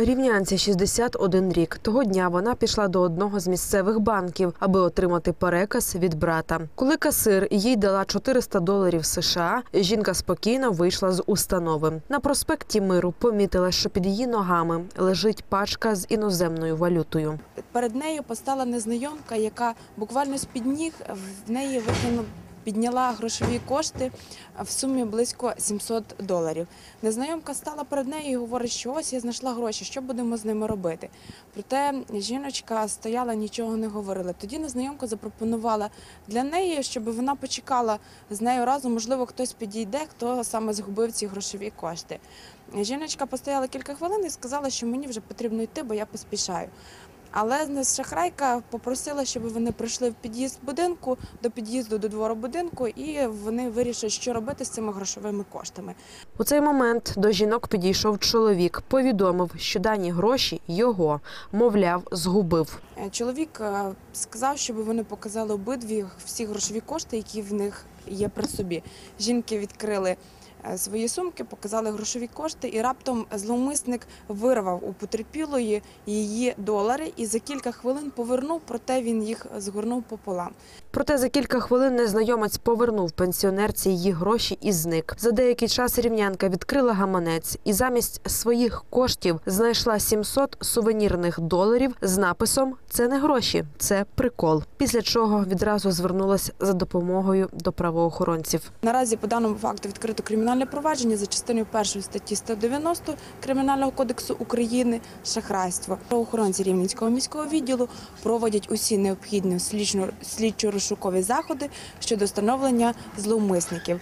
Рівнянці 61 рік. Того дня вона пішла до одного з місцевих банків, аби отримати переказ від брата. Коли касир їй дала 400 доларів США, жінка спокійно вийшла з установи. На проспекті Миру помітила, що під її ногами лежить пачка з іноземною валютою. Перед нею постала незнайомка, яка буквально з-під ніг в неї викинула. Підняла грошові кошти в сумі близько 700 доларів. Незнайомка стала перед нею і говорить, що ось я знайшла гроші, що будемо з ними робити. Проте жіночка стояла, нічого не говорила. Тоді незнайомка запропонувала для неї, щоб вона почекала з нею разом. Можливо, хтось підійде, хто саме згубив ці грошові кошти. Жіночка постояла кілька хвилин і сказала, що мені вже потрібно йти, бо я поспішаю. Але шахрайка попросила, щоб вони прийшли в під'їзд будинку до під'їзду до двору будинку, і вони вирішать, що робити з цими грошовими коштами. У цей момент до жінок підійшов чоловік, повідомив, що дані гроші його, мовляв, згубив. Е, Чоловік е, сказав, щоб вони показали обидві всі грошові кошти, які в них є при собі. Жінки відкрили свої сумки, показали грошові кошти, і раптом зловмисник вирвав у потерпілої її долари і за кілька хвилин повернув, проте він їх згорнув пополам. Проте за кілька хвилин незнайомець повернув пенсіонерці її гроші і зник. За деякий час рівнянка відкрила гаманець і замість своїх коштів знайшла 700 сувенірних доларів з написом Це не гроші, це прикол. Після чого відразу звернулась за допомогою до правоохоронців. Наразі по даному факту відкрито кримінальне провадження за частиною першої статті 190 Кримінального кодексу України шахрайство. Правоохоронці Рівненського міського відділу проводять усі необхідні слідчо- слідчо-розшукові заходи щодо встановлення зловмисників.